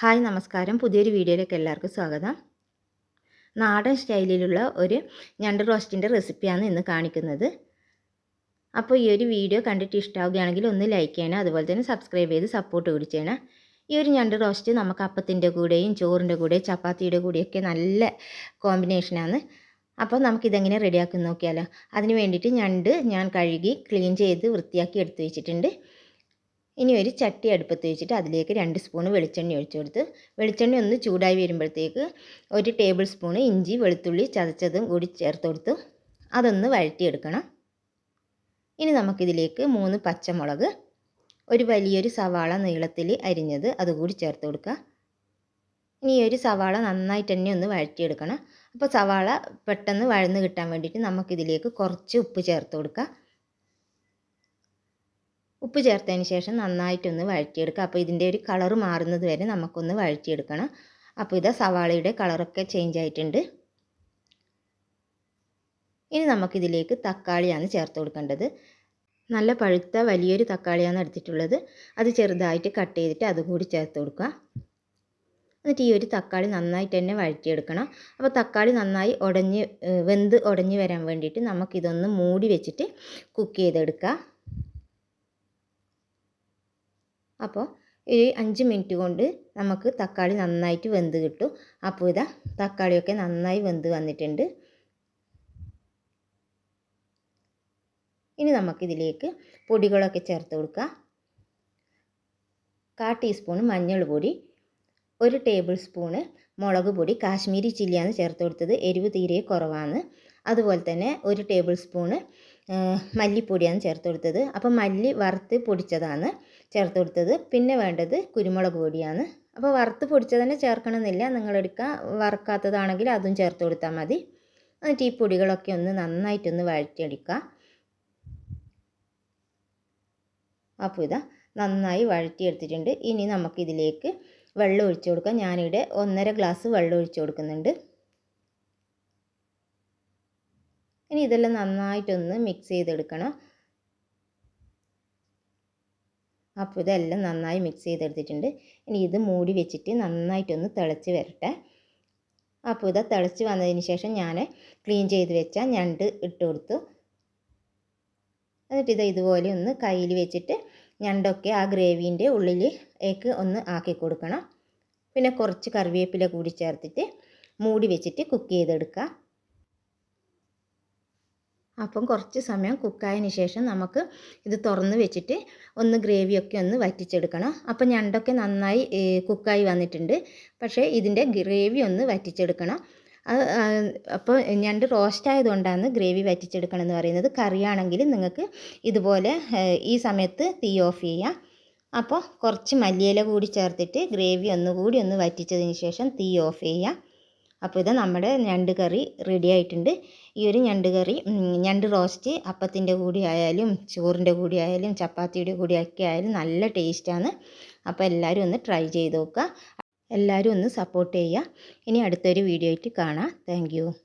Hi നമസ്കാരം. പുതിയൊരു വീഡിയോയിലേക്ക് എല്ലാവർക്കും സ്വാഗതം. നാടൻ സ്റ്റൈലിലുള്ള ഒരു ഞണ്ട് റോസ്റ്റിന്റെ റെസിപ്പിയാണ് ഇന്ന് കാണിക്കുന്നത്. അപ്പോൾ ഈ ഒരു വീഡിയോ കണ്ടിട്ട് ഇഷ്ടമാവുകയാണെങ്കിൽ ഒന്ന് ലൈക്ക് ചെയ്യണം അതുപോലെ തന്നെ സബ്സ്ക്രൈബ് ചെയ്ത് സപ്പോർട്ട് കൂടി ചെയ്യണം. ഈ ഒരു ഞണ്ട് റോസ്റ്റ് നമുക്ക് അപ്പത്തിന്റെ കൂടെയും ചോറിന്റെ കൂടെയും ചപ്പാത്തിയുടെ കൂടെയൊക്കെ നല്ല കോമ്പിനേഷനാണ്. അപ്പോൾ നമുക്കിതെങ്ങനെ റെഡിയാക്കി നോക്കിയാലോ. അതിന് വേണ്ടിയിട്ട് ഞണ്ട് ഞാൻ കഴുകി ക്ലീൻ ചെയ്ത് വൃത്തിയാക്കി എടുത്തു വെച്ചിട്ടുണ്ട്. ഇനി ഒരു ചട്ടി അടുപ്പത്ത് വെച്ചിട്ട് അതിലേക്ക് രണ്ട് സ്പൂൺ വെളിച്ചെണ്ണ ഒഴിച്ചു കൊടുത്ത് വെളിച്ചെണ്ണ ഒന്ന് ചൂടായി വരുമ്പോഴത്തേക്ക് ഒരു ടേബിൾ സ്പൂൺ ഇഞ്ചി വെളുത്തുള്ളി ചതച്ചതും കൂടി ചേർത്ത് കൊടുത്ത് അതൊന്ന് വഴറ്റിയെടുക്കണം. ഇനി നമുക്കിതിലേക്ക് മൂന്ന് പച്ചമുളക് ഒരു വലിയൊരു സവാള നീളത്തിൽ അരിഞ്ഞത് അതുകൂടി ചേർത്ത് കൊടുക്കുക. ഇനി ഈ ഒരു സവാള നന്നായിട്ട് തന്നെ ഒന്ന് വഴറ്റിയെടുക്കണം. അപ്പോൾ സവാള പെട്ടെന്ന് വഴന്ന് കിട്ടാൻ വേണ്ടിയിട്ട് നമുക്കിതിലേക്ക് കുറച്ച് ഉപ്പ് ചേർത്ത് കൊടുക്കാം ഉപ്പ് ചേർത്തതിന് ശേഷം നന്നായിട്ടൊന്ന് വഴറ്റിയെടുക്കുക. അപ്പോൾ ഇതിന്റെ ഒരു കളർ മാറുന്നത് വരെ നമുക്കൊന്ന് വഴറ്റിയെടുക്കണം. അപ്പോൾ ഇതാ സവാളയുടെ കളറൊക്കെ ചേഞ്ച് ആയിട്ടുണ്ട്. ഇനി നമുക്കിതിലേക്ക് തക്കാളിയാണ് ചേർത്ത് കൊടുക്കേണ്ടത്. നല്ല പഴുത്ത വലിയൊരു തക്കാളിയാണ് എടുത്തിട്ടുള്ളത്. അത് ചെറുതായിട്ട് കട്ട് ചെയ്തിട്ട് അതും കൂടി ചേർത്ത് കൊടുക്കുക. എന്നിട്ട് ഈ ഒരു തക്കാളി നന്നായിട്ട് തന്നെ വഴറ്റിയെടുക്കണം. അപ്പോൾ തക്കാളി നന്നായി ഉടഞ്ഞ് വെന്ത് ഉടഞ്ഞ് വരാൻ വേണ്ടിയിട്ട് നമുക്കിതൊന്ന് മൂടി വെച്ചിട്ട് കുക്ക് ചെയ്തെടുക്കുക. അപ്പോൾ ഒരു അഞ്ച് മിനിറ്റ് കൊണ്ട് നമുക്ക് തക്കാളി നന്നായിട്ട് വെന്ത് കിട്ടും. അപ്പോൾ ഇതാ തക്കാളിയൊക്കെ നന്നായി വെന്ത് വന്നിട്ടുണ്ട്. ഇനി നമുക്കിതിലേക്ക് പൊടികളൊക്കെ ചേർത്ത് കൊടുക്കാം. കാ ടീസ്പൂൺ മഞ്ഞൾ പൊടി ഒരു ടേബിൾ സ്പൂണ് മുളക് പൊടി കാശ്മീരി ചില്ലിയാണ് ചേർത്ത് കൊടുത്തത്. എരിവ് തീരെ കുറവാണ്. അതുപോലെ തന്നെ ഒരു ടേബിൾ സ്പൂണ് മല്ലിപ്പൊടിയാണ് ചേർത്ത് കൊടുത്തത്. അപ്പോൾ മല്ലി വറുത്ത് പൊടിച്ചതാണ് ചേർത്ത് കൊടുത്തത്. പിന്നെ വേണ്ടത് കുരുമുളക് പൊടിയാണ്. അപ്പോൾ വറുത്ത് പൊടിച്ചത് തന്നെ ചേർക്കണമെന്നില്ല. നിങ്ങളെടുക്കുക വറുക്കാത്തതാണെങ്കിൽ അതും ചേർത്ത് കൊടുത്താൽ മതി. എന്നിട്ട് ഈ പൊടികളൊക്കെ ഒന്ന് നന്നായിട്ടൊന്ന് വഴറ്റിയെടുക്കുക. അപ്പോൾ ഇതാ നന്നായി വഴറ്റിയെടുത്തിട്ടുണ്ട്. ഇനി നമുക്കിതിലേക്ക് വെള്ളം ഒഴിച്ചു കൊടുക്കാം. ഞാനിവിടെ ഒന്നര ഗ്ലാസ് വെള്ളം ഒഴിച്ചു കൊടുക്കുന്നുണ്ട്. ഇനി ഇതെല്ലാം നന്നായിട്ടൊന്ന് മിക്സ് ചെയ്തെടുക്കണം. അപ്പോൾ ഇതെല്ലാം നന്നായി മിക്സ് ചെയ്തെടുത്തിട്ടുണ്ട്. ഇനി ഇത് മൂടി വെച്ചിട്ട് നന്നായിട്ടൊന്ന് തിളച്ച് വരട്ടെ. അപ്പോൾ ഇത് തിളച്ച് വന്നതിന് ശേഷം ഞാൻ ക്ലീൻ ചെയ്ത് വെച്ച ഞണ്ട് ഇട്ട് കൊടുത്തു. എന്നിട്ട് ഇത് ഇതുപോലെ ഒന്ന് കയ്യിൽ വെച്ചിട്ട് ഞണ്ടൊക്കെ ആ ഗ്രേവീന്റെ ഉള്ളിലേക്ക് ഒന്ന് ആക്കി കൊടുക്കണം. പിന്നെ കുറച്ച് കറിവേപ്പില കൂടി ചേർത്തിട്ട് മൂടി വെച്ചിട്ട് കുക്ക് ചെയ്തെടുക്കുക അപ്പം കുറച്ച് സമയം കുക്കായതിന് ശേഷം നമുക്ക് ഇത് തുറന്ന് വെച്ചിട്ട് ഒന്ന് ഗ്രേവിയൊക്കെ ഒന്ന് വറ്റിച്ചെടുക്കണം. അപ്പം ഞണ്ടൊക്കെ നന്നായി കുക്കായി വന്നിട്ടുണ്ട്. പക്ഷേ ഇതിന്റെ ഗ്രേവി ഒന്ന് വറ്റിച്ചെടുക്കണം. അപ്പോൾ ഞണ്ട് റോസ്റ്റ് ആയതുകൊണ്ടാണ് ഗ്രേവി വറ്റിച്ചെടുക്കണം എന്ന് പറയുന്നത്. കറിയാണെങ്കിൽ നിങ്ങൾക്ക് ഇതുപോലെ ഈ സമയത്ത് തീ ഓഫ് ചെയ്യാം. അപ്പോൾ കുറച്ച് മല്ലിയില കൂടി ചേർത്തിട്ട് ഗ്രേവി ഒന്നുകൂടി ഒന്ന് വറ്റിച്ചതിന് ശേഷം തീ ഓഫ് ചെയ്യാം. അപ്പോൾ ഇത് നമ്മുടെ ഞണ്ട് കറി റെഡി ആയിട്ടുണ്ട്. ഈ ഒരു ഞണ്ട് കറി ഞണ്ട് റോസ്റ്റ് അപ്പത്തിന്റെ കൂടി ആയാലും ചോറിന്റെ കൂടി ആയാലും ചപ്പാത്തിയുടെ കൂടി ഒക്കെ ആയാലും നല്ല ടേസ്റ്റാണ് അപ്പോൾ എല്ലാവരും ഒന്ന് ട്രൈ ചെയ്ത് നോക്കുക. എല്ലാവരും ഒന്ന് സപ്പോർട്ട് ചെയ്യുക. ഇനി അടുത്തൊരു വീഡിയോ ആയിട്ട് കാണാം. താങ്ക്